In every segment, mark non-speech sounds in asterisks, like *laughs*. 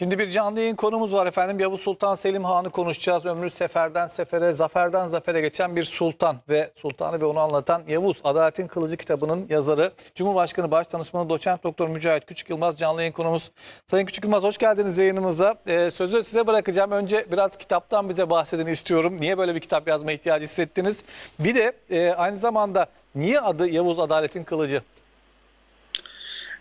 Şimdi bir canlı yayın konumuz var efendim. Yavuz Sultan Selim Han'ı konuşacağız. Ömrü seferden sefere, zaferden zafere geçen bir sultan ve sultanı ve onu anlatan Yavuz Adaletin Kılıcı kitabının yazarı. Cumhurbaşkanı Başdanışmanı Doçent Doktor Mücahit Küçük Yılmaz canlı yayın konumuz. Sayın Küçük Yılmaz hoş geldiniz yayınımıza. Ee, sözü size bırakacağım. Önce biraz kitaptan bize bahsedin istiyorum. Niye böyle bir kitap yazma ihtiyacı hissettiniz? Bir de e, aynı zamanda niye adı Yavuz Adaletin Kılıcı?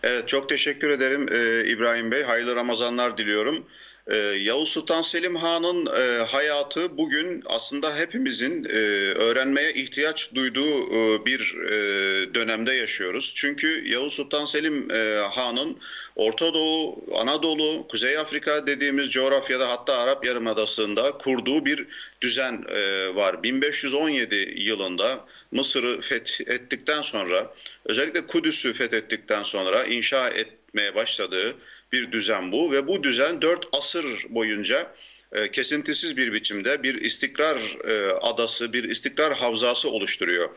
Evet, çok teşekkür ederim e, İbrahim Bey. Hayırlı Ramazanlar diliyorum. E, Yavuz Sultan Selim Han'ın e, hayatı bugün aslında hepimizin e, öğrenmeye ihtiyaç duyduğu e, bir dönemde yaşıyoruz. Çünkü Yavuz Sultan Selim Han'ın Orta Doğu, Anadolu, Kuzey Afrika dediğimiz coğrafyada hatta Arap Yarımadası'nda kurduğu bir düzen var. 1517 yılında Mısır'ı fethettikten sonra özellikle Kudüs'ü fethettikten sonra inşa etmeye başladığı bir düzen bu ve bu düzen 4 asır boyunca e, kesintisiz bir biçimde bir istikrar e, adası, bir istikrar havzası oluşturuyor.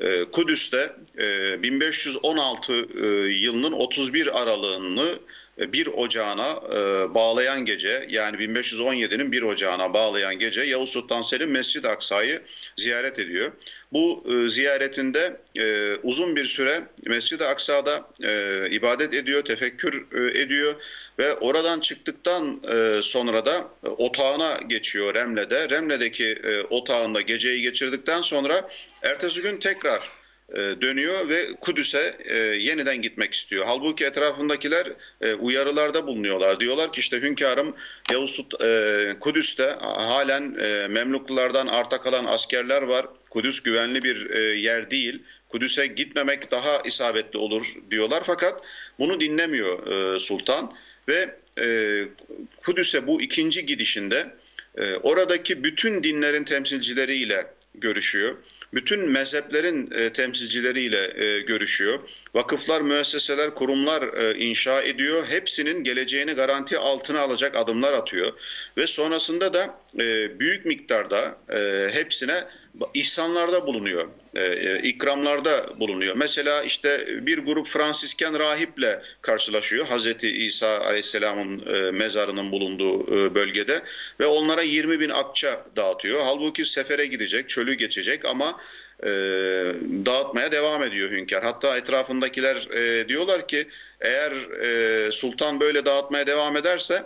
E, Kudüs'te e, 1516 e, yılının 31 aralığını 1 Ocağı'na e, bağlayan gece yani 1517'nin 1 Ocağı'na bağlayan gece Yavuz Sultan Selim Mescid-i Aksa'yı ziyaret ediyor. Bu e, ziyaretinde e, uzun bir süre Mescid-i Aksa'da e, ibadet ediyor, tefekkür e, ediyor ve oradan çıktıktan e, sonra da e, otağına geçiyor Remle'de. Remle'deki e, otağında geceyi geçirdikten sonra ertesi gün tekrar e, dönüyor ve Kudüs'e e, yeniden gitmek istiyor. Halbuki etrafındakiler e, uyarılarda bulunuyorlar. Diyorlar ki işte hünkârım Yavuz e, Kudüs'te halen e, Memluklulardan arta kalan askerler var. Kudüs güvenli bir e, yer değil. Kudüs'e gitmemek daha isabetli olur diyorlar fakat bunu dinlemiyor e, sultan ve e, Kudüs'e bu ikinci gidişinde e, oradaki bütün dinlerin temsilcileriyle görüşüyor bütün mezheplerin e, temsilcileriyle e, görüşüyor. Vakıflar, müesseseler, kurumlar e, inşa ediyor. Hepsinin geleceğini garanti altına alacak adımlar atıyor. Ve sonrasında da e, büyük miktarda e, hepsine ihsanlarda bulunuyor, e, e, ikramlarda bulunuyor. Mesela işte bir grup Fransisken rahiple karşılaşıyor Hazreti İsa Aleyhisselam'ın e, mezarının bulunduğu e, bölgede ve onlara 20 bin akça dağıtıyor. Halbuki sefere gidecek, çölü geçecek ama e, dağıtmaya devam ediyor hünkâr. Hatta etrafındakiler diyorlar ki eğer sultan böyle dağıtmaya devam ederse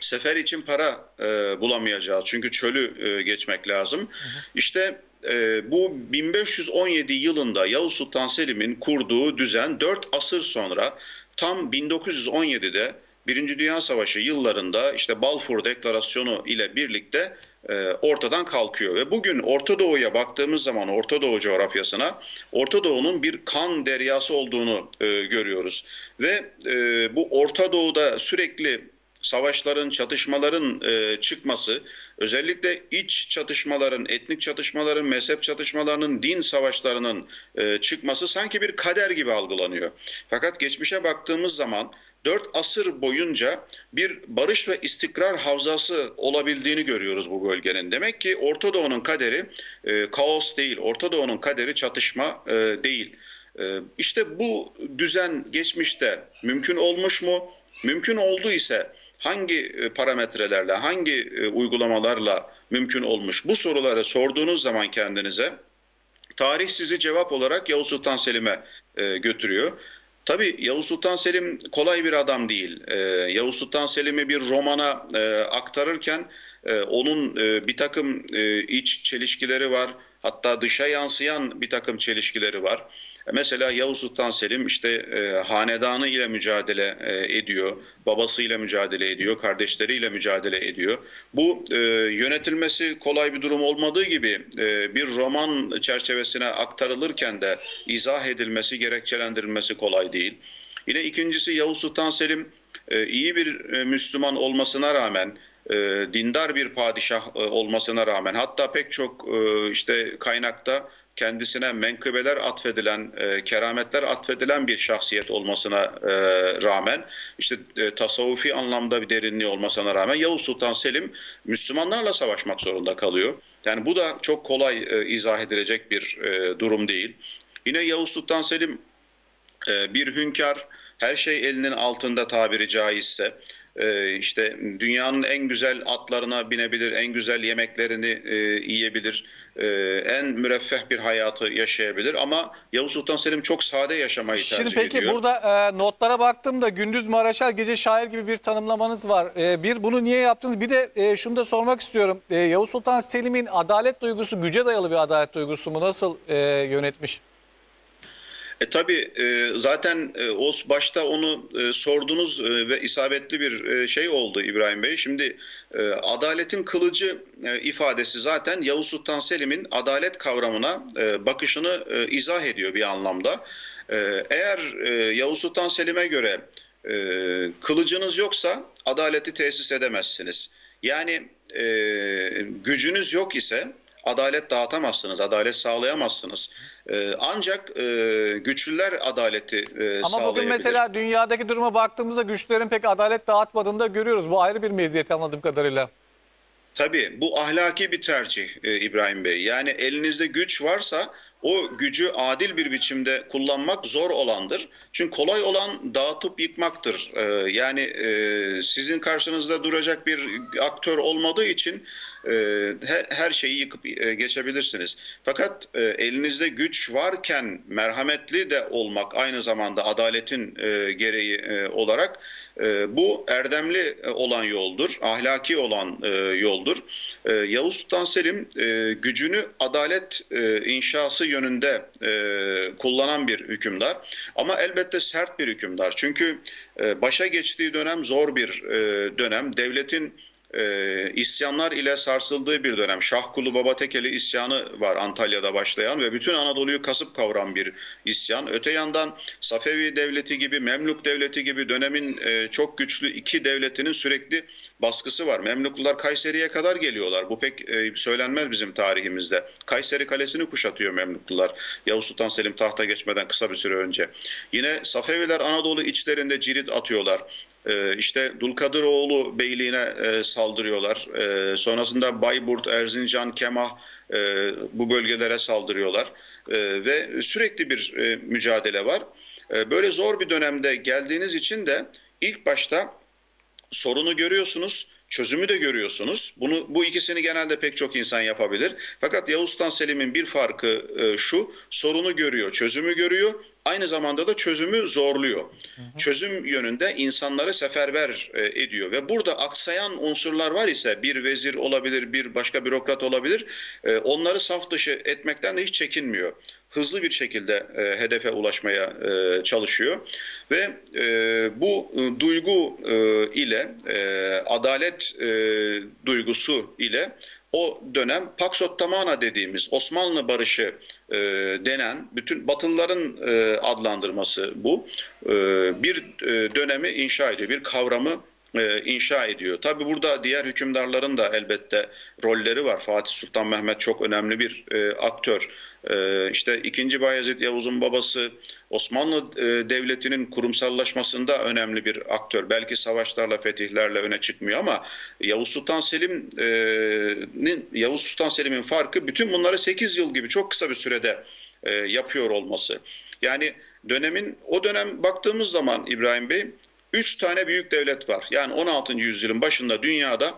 sefer için para e, bulamayacağız. Çünkü çölü e, geçmek lazım. İşte e, bu 1517 yılında Yavuz Sultan Selim'in kurduğu düzen 4 asır sonra tam 1917'de Birinci Dünya Savaşı yıllarında işte Balfour Deklarasyonu ile birlikte e, ortadan kalkıyor. Ve bugün Orta Doğu'ya baktığımız zaman Orta Doğu coğrafyasına Orta Doğu'nun bir kan deryası olduğunu e, görüyoruz. Ve e, bu Orta Doğu'da sürekli savaşların, çatışmaların e, çıkması, özellikle iç çatışmaların, etnik çatışmaların, mezhep çatışmalarının, din savaşlarının e, çıkması sanki bir kader gibi algılanıyor. Fakat geçmişe baktığımız zaman 4 asır boyunca bir barış ve istikrar havzası olabildiğini görüyoruz bu bölgenin. Demek ki Orta Doğu'nun kaderi e, kaos değil, Orta Doğu'nun kaderi çatışma e, değil. E, işte bu düzen geçmişte mümkün olmuş mu? Mümkün oldu ise hangi parametrelerle, hangi uygulamalarla mümkün olmuş? Bu soruları sorduğunuz zaman kendinize tarih sizi cevap olarak Yavuz Sultan Selim'e götürüyor. Tabii Yavuz Sultan Selim kolay bir adam değil. Yavuz Sultan Selim'i bir romana aktarırken onun bir takım iç çelişkileri var. Hatta dışa yansıyan bir takım çelişkileri var. Mesela Yavuz Sultan Selim işte e, hanedanı ile mücadele e, ediyor, babasıyla mücadele ediyor, kardeşleriyle mücadele ediyor. Bu e, yönetilmesi kolay bir durum olmadığı gibi e, bir roman çerçevesine aktarılırken de izah edilmesi, gerekçelendirilmesi kolay değil. Yine ikincisi Yavuz Sultan Selim e, iyi bir e, Müslüman olmasına rağmen e, dindar bir padişah e, olmasına rağmen hatta pek çok e, işte kaynakta kendisine menkıbeler atfedilen, e, kerametler atfedilen bir şahsiyet olmasına e, rağmen, işte e, tasavvufi anlamda bir derinliği olmasına rağmen Yavuz Sultan Selim Müslümanlarla savaşmak zorunda kalıyor. Yani bu da çok kolay e, izah edilecek bir e, durum değil. Yine Yavuz Sultan Selim e, bir hünkâr, her şey elinin altında tabiri caizse, e, işte dünyanın en güzel atlarına binebilir, en güzel yemeklerini e, yiyebilir, e, en müreffeh bir hayatı yaşayabilir. Ama Yavuz Sultan Selim çok sade yaşamayı tercih Şimdi peki ediyor. burada e, notlara baktığımda gündüz Maraşal gece şair gibi bir tanımlamanız var. E, bir bunu niye yaptınız? Bir de e, şunu da sormak istiyorum. E, Yavuz Sultan Selim'in adalet duygusu güce dayalı bir adalet duygusu mu? Nasıl e, yönetmiş? E, tabii e, zaten e, o başta onu e, sordunuz e, ve isabetli bir e, şey oldu İbrahim Bey. Şimdi e, adaletin kılıcı e, ifadesi zaten Yavuz Sultan Selim'in adalet kavramına e, bakışını e, izah ediyor bir anlamda. E, eğer e, Yavuz Sultan Selim'e göre e, kılıcınız yoksa adaleti tesis edemezsiniz. Yani e, gücünüz yok ise adalet dağıtamazsınız, adalet sağlayamazsınız. Ee, ancak e, güçlüler adaleti e, Ama bugün mesela dünyadaki duruma baktığımızda güçlerin pek adalet dağıtmadığını da görüyoruz. Bu ayrı bir meziyet anladığım kadarıyla. Tabii bu ahlaki bir tercih e, İbrahim Bey. Yani elinizde güç varsa o gücü adil bir biçimde kullanmak zor olandır. Çünkü kolay olan dağıtıp yıkmaktır. E, yani e, sizin karşınızda duracak bir aktör olmadığı için e, her, her şeyi yıkıp e, geçebilirsiniz. Fakat e, elinizde güç varken merhametli de olmak aynı zamanda adaletin e, gereği e, olarak e, bu erdemli e, olan yoldur, ahlaki olan e, yoldur. E, Yavuz Sultan Selim e, gücünü adalet e, inşası yönünde e, kullanan bir hükümdar. Ama elbette sert bir hükümdar. Çünkü e, başa geçtiği dönem zor bir e, dönem. Devletin e, isyanlar ile sarsıldığı bir dönem. Şahkulu Baba Tekeli isyanı var Antalya'da başlayan ve bütün Anadolu'yu kasıp kavuran bir isyan. Öte yandan Safevi Devleti gibi, Memluk Devleti gibi dönemin e, çok güçlü iki devletinin sürekli baskısı var. Memluklular Kayseri'ye kadar geliyorlar. Bu pek e, söylenmez bizim tarihimizde. Kayseri Kalesi'ni kuşatıyor Memluklular. Yavuz Sultan Selim tahta geçmeden kısa bir süre önce. Yine Safeviler Anadolu içlerinde cirit atıyorlar. E, işte Dulkadiroğlu Beyliğine e, saldırıyorlar. E, sonrasında Bayburt, Erzincan, Kemah e, bu bölgelere saldırıyorlar. E, ve sürekli bir e, mücadele var. E, böyle zor bir dönemde geldiğiniz için de ilk başta sorunu görüyorsunuz, çözümü de görüyorsunuz. Bunu bu ikisini genelde pek çok insan yapabilir. Fakat Yavuz Sultan Selim'in bir farkı e, şu: sorunu görüyor, çözümü görüyor. Aynı zamanda da çözümü zorluyor. Çözüm yönünde insanları seferber e, ediyor ve burada aksayan unsurlar var ise bir vezir olabilir, bir başka bürokrat olabilir. E, onları saf dışı etmekten de hiç çekinmiyor hızlı bir şekilde e, hedefe ulaşmaya e, çalışıyor. Ve e, bu e, duygu e, ile e, adalet e, duygusu ile o dönem Pax Ottomana dediğimiz Osmanlı barışı e, denen bütün Batılıların e, adlandırması bu. E, bir e, dönemi inşa ediyor, bir kavramı inşa ediyor. Tabi burada diğer hükümdarların da elbette rolleri var. Fatih Sultan Mehmet çok önemli bir e, aktör. E, işte 2. Bayezid Yavuz'un babası Osmanlı e, Devleti'nin kurumsallaşmasında önemli bir aktör. Belki savaşlarla, fetihlerle öne çıkmıyor ama Yavuz Sultan Selim'in Yavuz Sultan Selim'in farkı bütün bunları 8 yıl gibi çok kısa bir sürede e, yapıyor olması. Yani dönemin o dönem baktığımız zaman İbrahim Bey Üç tane büyük devlet var. Yani 16. yüzyılın başında dünyada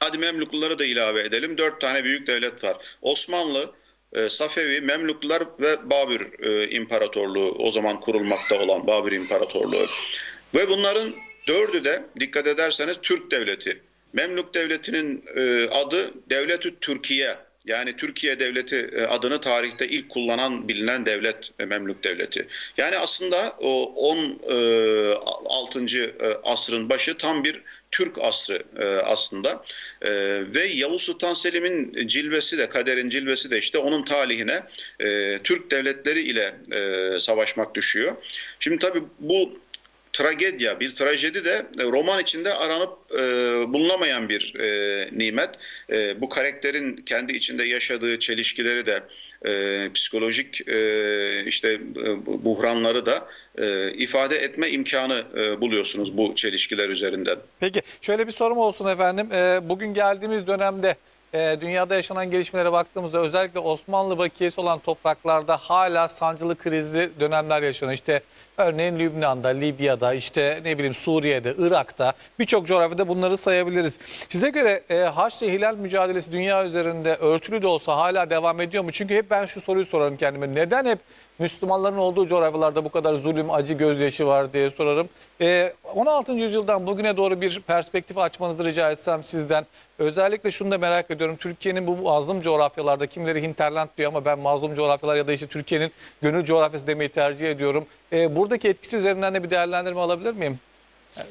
hadi Memlukluları da ilave edelim. Dört tane büyük devlet var. Osmanlı, e, Safevi, Memluklular ve Babür e, İmparatorluğu o zaman kurulmakta olan Babür İmparatorluğu. Ve bunların dördü de dikkat ederseniz Türk devleti. Memluk devletinin e, adı Devletü Türkiye. Yani Türkiye Devleti e, adını tarihte ilk kullanan bilinen devlet e, Memlük Devleti. Yani aslında o 16. e, asrın başı tam bir Türk asrı aslında. Ve Yavuz Sultan Selim'in cilvesi de kaderin cilvesi de işte onun talihine Türk devletleri ile savaşmak düşüyor. Şimdi tabii bu tragedya, bir trajedi de e, roman içinde aranıp e, bulunamayan bir e, nimet. E, bu karakterin kendi içinde yaşadığı çelişkileri de e, psikolojik e, işte e, buhranları da e, ifade etme imkanı e, buluyorsunuz bu çelişkiler üzerinden. Peki şöyle bir sorum olsun efendim. Ee, bugün geldiğimiz dönemde e, dünyada yaşanan gelişmelere baktığımızda özellikle Osmanlı bakiyesi olan topraklarda hala sancılı krizli dönemler yaşanıyor. İşte örneğin Lübnan'da, Libya'da, işte ne bileyim Suriye'de, Irak'ta birçok coğrafyada bunları sayabiliriz. Size göre e, Haçlı Hilal mücadelesi dünya üzerinde örtülü de olsa hala devam ediyor mu? Çünkü hep ben şu soruyu sorarım kendime. Neden hep Müslümanların olduğu coğrafyalarda bu kadar zulüm, acı, gözyaşı var diye sorarım. Ee, 16. yüzyıldan bugüne doğru bir perspektif açmanızı rica etsem sizden. Özellikle şunu da merak ediyorum. Türkiye'nin bu mazlum coğrafyalarda kimileri hinterland diyor ama ben mazlum coğrafyalar ya da işte Türkiye'nin gönül coğrafyası demeyi tercih ediyorum. Ee, buradaki etkisi üzerinden de bir değerlendirme alabilir miyim?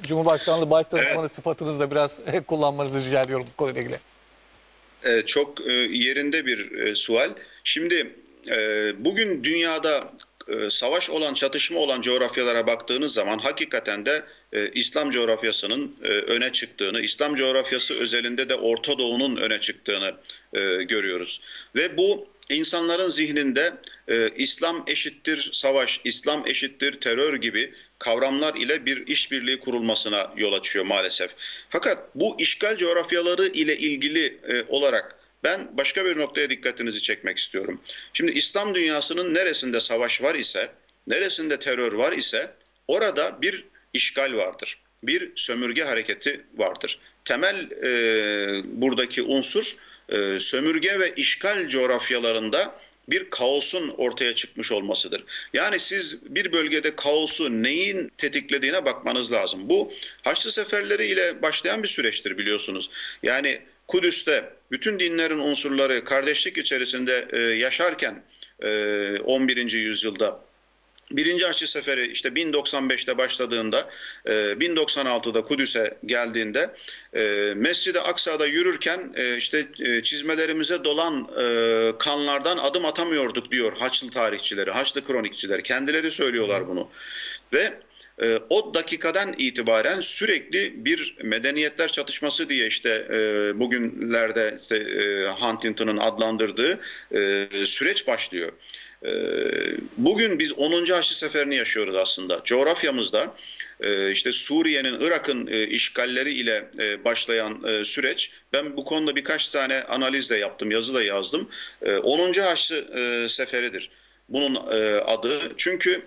Cumhurbaşkanlığı başdanışmanı sıfatınızda biraz *laughs* kullanmanızı rica ediyorum bu konuyla ilgili. Ee, çok e, yerinde bir e, sual. Şimdi e, bugün dünyada e, savaş olan, çatışma olan coğrafyalara baktığınız zaman hakikaten de e, İslam coğrafyasının e, öne çıktığını, İslam coğrafyası özelinde de Orta Doğu'nun öne çıktığını görüyoruz. Ve bu insanların zihninde İslam eşittir savaş, İslam eşittir terör gibi kavramlar ile bir işbirliği kurulmasına yol açıyor maalesef. Fakat bu işgal coğrafyaları ile ilgili olarak ben başka bir noktaya dikkatinizi çekmek istiyorum. Şimdi İslam dünyasının neresinde savaş var ise, neresinde terör var ise orada bir işgal vardır. Bir sömürge hareketi vardır. Temel e, buradaki unsur e, sömürge ve işgal coğrafyalarında bir kaosun ortaya çıkmış olmasıdır. Yani siz bir bölgede kaosu neyin tetiklediğine bakmanız lazım. Bu Haçlı seferleri ile başlayan bir süreçtir biliyorsunuz. Yani Kudüs'te bütün dinlerin unsurları kardeşlik içerisinde e, yaşarken e, 11. yüzyılda Birinci Haçlı Seferi işte 1095'te başladığında, e, 1096'da Kudüs'e geldiğinde e, Mescid-i Aksa'da yürürken e, işte e, çizmelerimize dolan e, kanlardan adım atamıyorduk diyor Haçlı tarihçileri, Haçlı kronikçileri. Kendileri söylüyorlar bunu. Ve e, o dakikadan itibaren sürekli bir medeniyetler çatışması diye işte e, bugünlerde işte, e, Huntington'ın adlandırdığı e, süreç başlıyor. E, bugün biz 10. Haçlı Seferi'ni yaşıyoruz aslında. Coğrafyamızda işte Suriye'nin, Irak'ın işgalleri ile başlayan süreç. Ben bu konuda birkaç tane analiz de yaptım, yazı da yazdım. E, 10. Haçlı Seferi'dir bunun adı. Çünkü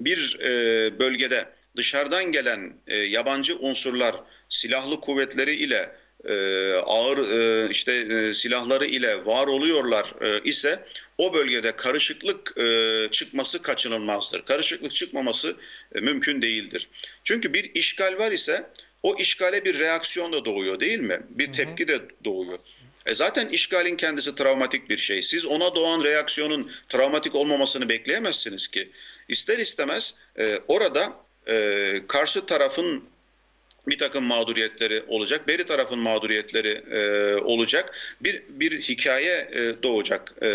bir e, bölgede dışarıdan gelen e, yabancı unsurlar silahlı kuvvetleri ile e, ağır e, işte e, silahları ile var oluyorlar e, ise o bölgede karışıklık e, çıkması kaçınılmazdır. Karışıklık çıkmaması e, mümkün değildir. Çünkü bir işgal var ise o işgale bir reaksiyon da doğuyor değil mi? Bir tepki de doğuyor. E zaten işgalin kendisi travmatik bir şey. Siz ona doğan reaksiyonun travmatik olmamasını bekleyemezsiniz ki. İster istemez e, orada e, karşı tarafın bir takım mağduriyetleri olacak, beri tarafın mağduriyetleri e, olacak. Bir bir hikaye e, doğacak. E,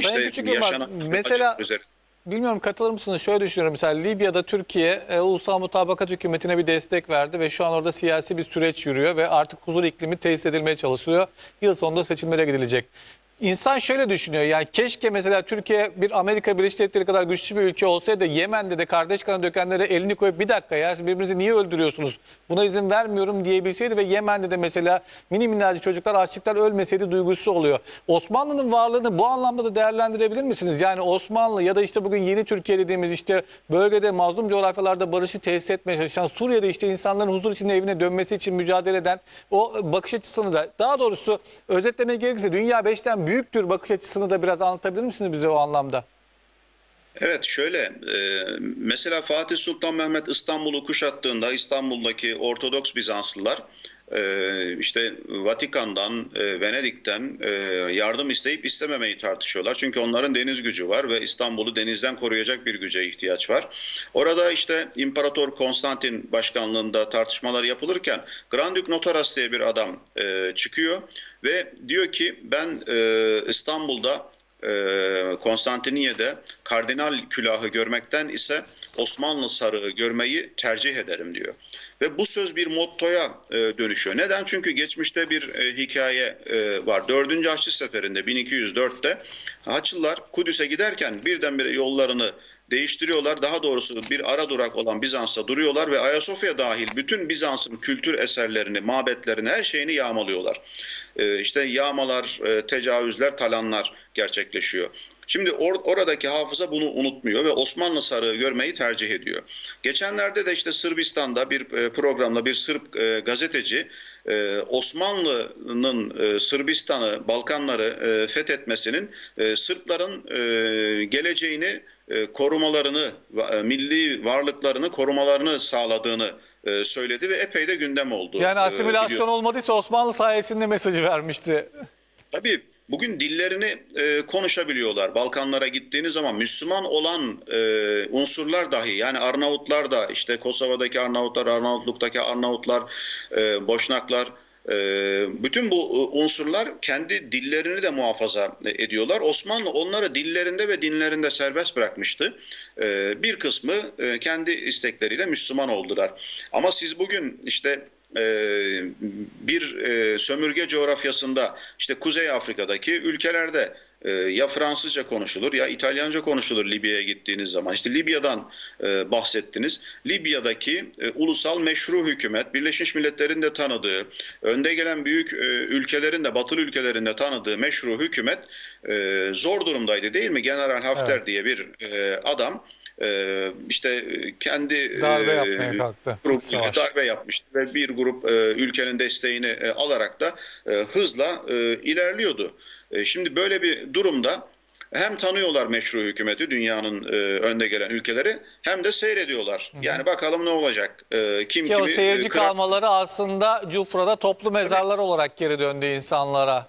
işte Küçük Yılmaz, yaşanan mesela- üzerine. Bilmiyorum katılır mısınız? Şöyle düşünüyorum. Mesela Libya'da Türkiye e, Ulusal Mutabakat Hükümeti'ne bir destek verdi ve şu an orada siyasi bir süreç yürüyor ve artık huzur iklimi tesis edilmeye çalışılıyor. Yıl sonunda seçimlere gidilecek. İnsan şöyle düşünüyor yani keşke mesela Türkiye bir Amerika Birleşik Devletleri kadar güçlü bir ülke olsaydı Yemen'de de kardeş kanı dökenlere elini koyup bir dakika ya birbirinizi niye öldürüyorsunuz buna izin vermiyorum diyebilseydi ve Yemen'de de mesela mini minnacık çocuklar açlıktan ölmeseydi duygusu oluyor. Osmanlı'nın varlığını bu anlamda da değerlendirebilir misiniz? Yani Osmanlı ya da işte bugün yeni Türkiye dediğimiz işte bölgede mazlum coğrafyalarda barışı tesis etmeye çalışan Suriye'de işte insanların huzur içinde evine dönmesi için mücadele eden o bakış açısını da daha doğrusu özetlemek gerekirse dünya büyüktür bakış açısını da biraz anlatabilir misiniz bize o anlamda? Evet şöyle e, mesela Fatih Sultan Mehmet İstanbul'u kuşattığında İstanbul'daki Ortodoks Bizanslılar işte Vatikan'dan, e, Venedik'ten e, yardım isteyip istememeyi tartışıyorlar. Çünkü onların deniz gücü var ve İstanbul'u denizden koruyacak bir güce ihtiyaç var. Orada işte İmparator Konstantin başkanlığında tartışmalar yapılırken Grand Duke Notaras diye bir adam e, çıkıyor ve diyor ki ben İstanbul'da Konstantiniyye'de kardinal külahı görmekten ise Osmanlı sarığı görmeyi tercih ederim diyor. Ve bu söz bir mottoya e, dönüşüyor. Neden? Çünkü geçmişte bir e, hikaye e, var. 4. Haçlı Seferi'nde 1204'te Haçlılar Kudüs'e giderken birdenbire yollarını değiştiriyorlar. Daha doğrusu bir ara durak olan Bizans'ta duruyorlar ve Ayasofya dahil bütün Bizans'ın kültür eserlerini, mabetlerini, her şeyini yağmalıyorlar. Ee, işte yağmalar, e, tecavüzler, talanlar gerçekleşiyor. Şimdi or- oradaki hafıza bunu unutmuyor ve Osmanlı sarığı görmeyi tercih ediyor. Geçenlerde de işte Sırbistan'da bir e, programda bir Sırp e, gazeteci e, Osmanlı'nın e, Sırbistan'ı, Balkanları e, fethetmesinin e, Sırpların e, geleceğini korumalarını, milli varlıklarını korumalarını sağladığını söyledi ve epey de gündem oldu. Yani asimilasyon olmadıysa Osmanlı sayesinde mesajı vermişti. Tabii bugün dillerini e, konuşabiliyorlar. Balkanlara gittiğiniz zaman Müslüman olan e, unsurlar dahi yani Arnavutlar da işte Kosova'daki Arnavutlar, Arnavutluk'taki Arnavutlar, e, Boşnaklar e, bütün bu e, unsurlar kendi dillerini de muhafaza ediyorlar. Osmanlı onları dillerinde ve dinlerinde serbest bırakmıştı. E, bir kısmı e, kendi istekleriyle Müslüman oldular. Ama siz bugün işte e, bir e, sömürge coğrafyasında işte Kuzey Afrika'daki ülkelerde e, ya Fransızca konuşulur ya İtalyanca konuşulur Libya'ya gittiğiniz zaman. İşte Libya'dan e, bahsettiniz. Libya'daki e, ulusal meşru hükümet Birleşmiş Milletler'in de tanıdığı, önde gelen büyük e, ülkelerin de batılı ülkelerin de tanıdığı meşru hükümet e, zor durumdaydı değil mi? General Hafter Evet. diye bir e, adam e, işte kendi Darbe e, yapmaya kalktı. İç savaş. darbe yapmıştı ve bir grup e, ülkenin desteğini e, alarak da e, hızla e, ilerliyordu. E, şimdi böyle bir durumda hem tanıyorlar meşru hükümeti dünyanın e, önde gelen ülkeleri hem de seyrediyorlar. Yani bakalım ne olacak? E, kim Ki o kimi seyirci e, kırar- kalmaları aslında Cufra'da toplu mezarlar olarak geri döndü insanlara.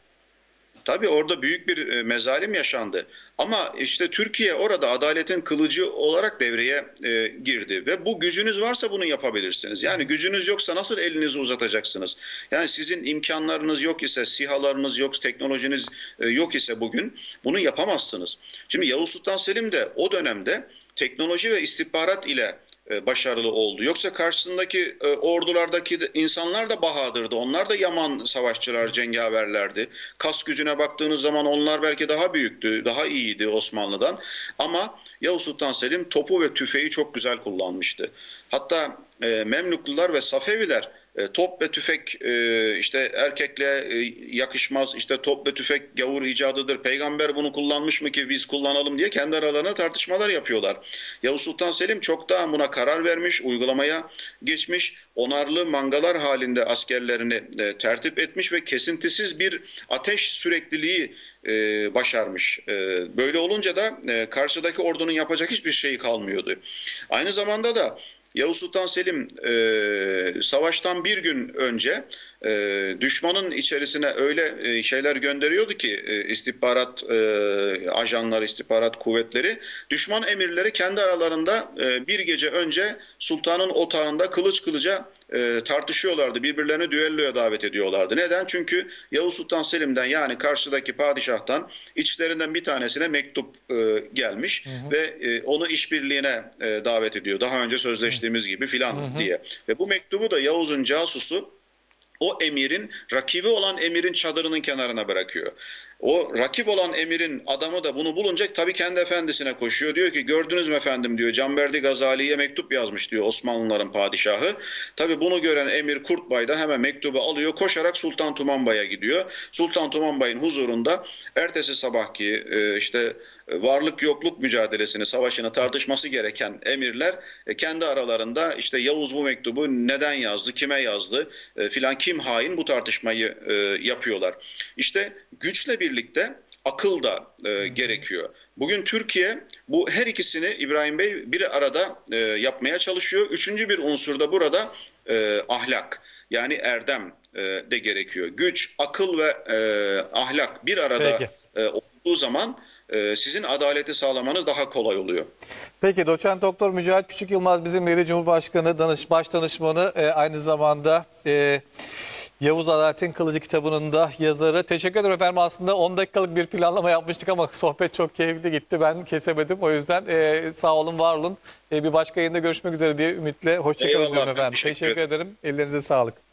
Tabii orada büyük bir e, mezalim yaşandı. Ama işte Türkiye orada adaletin kılıcı olarak devreye e, girdi ve bu gücünüz varsa bunu yapabilirsiniz. Yani gücünüz yoksa nasıl elinizi uzatacaksınız? Yani sizin imkanlarınız yok ise, sihalarınız yok, teknolojiniz e, yok ise bugün bunu yapamazsınız. Şimdi Yavuz Sultan Selim de o dönemde teknoloji ve istihbarat ile başarılı oldu. Yoksa karşısındaki e, ordulardaki insanlar da bahadırdı. Onlar da yaman savaşçılar, cengaverlerdi. Kas gücüne baktığınız zaman onlar belki daha büyüktü, daha iyiydi Osmanlı'dan. Ama Yavuz Sultan Selim topu ve tüfeği çok güzel kullanmıştı. Hatta e, Memluklular ve Safeviler e, top ve tüfek e, işte erkekle e, yakışmaz işte top ve tüfek gavur icadıdır peygamber bunu kullanmış mı ki biz kullanalım diye kendi aralarına tartışmalar yapıyorlar. Yavuz Sultan Selim çok daha buna karar vermiş uygulamaya geçmiş onarlı mangalar halinde askerlerini e, tertip etmiş ve kesintisiz bir ateş sürekliliği e, başarmış. E, böyle olunca da e, karşıdaki ordunun yapacak hiçbir şeyi kalmıyordu. Aynı zamanda da Yavuz Sultan Selim e, savaştan bir gün önce e, düşmanın içerisine öyle e, şeyler gönderiyordu ki e, istihbarat e, ajanları, istihbarat kuvvetleri düşman emirleri kendi aralarında e, bir gece önce sultanın otağında kılıç kılıca e, tartışıyorlardı. Birbirlerini düelloya davet ediyorlardı. Neden? Çünkü Yavuz Sultan Selim'den yani karşıdaki padişahtan içlerinden bir tanesine mektup e, gelmiş ve e, onu işbirliğine e, davet ediyor. Daha önce sözleştiğimiz gibi filan diye. Ve bu mektubu da Yavuz'un casusu o emirin rakibi olan emirin çadırının kenarına bırakıyor. O rakip olan emirin adamı da bunu bulunca tabii kendi efendisine koşuyor. Diyor ki gördünüz mü efendim diyor Canberdi Gazali'ye mektup yazmış diyor Osmanlıların padişahı. Tabii bunu gören emir Kurtbay da hemen mektubu alıyor koşarak Sultan Tumanbay'a gidiyor. Sultan Tumanbay'ın huzurunda ertesi sabahki e, işte varlık yokluk mücadelesini, savaşını tartışması gereken emirler e, kendi aralarında işte Yavuz bu mektubu neden yazdı, kime yazdı e, filan kim hain bu tartışmayı e, yapıyorlar. İşte güçle birlikte akıl da e, gerekiyor. Bugün Türkiye bu her ikisini İbrahim Bey bir arada e, yapmaya çalışıyor. Üçüncü bir unsur da burada e, ahlak yani erdem e, de gerekiyor. Güç, akıl ve e, ahlak bir arada Peki. e, olduğu zaman e, sizin adaleti sağlamanız daha kolay oluyor. Peki doçent doktor Mücahit Küçük Yılmaz bizim yeni Cumhurbaşkanı danış, baş danışmanı e, aynı zamanda e, Yavuz Adalet'in Kılıcı kitabının da yazarı. Teşekkür ederim efendim aslında 10 dakikalık bir planlama yapmıştık ama *laughs* sohbet çok keyifli gitti. Ben kesemedim o yüzden e, sağ olun var olun. E, bir başka yayında görüşmek üzere diye ümitle. Hoşçakalın efendim. teşekkür Teşekkür ederim. Ellerinize sağlık.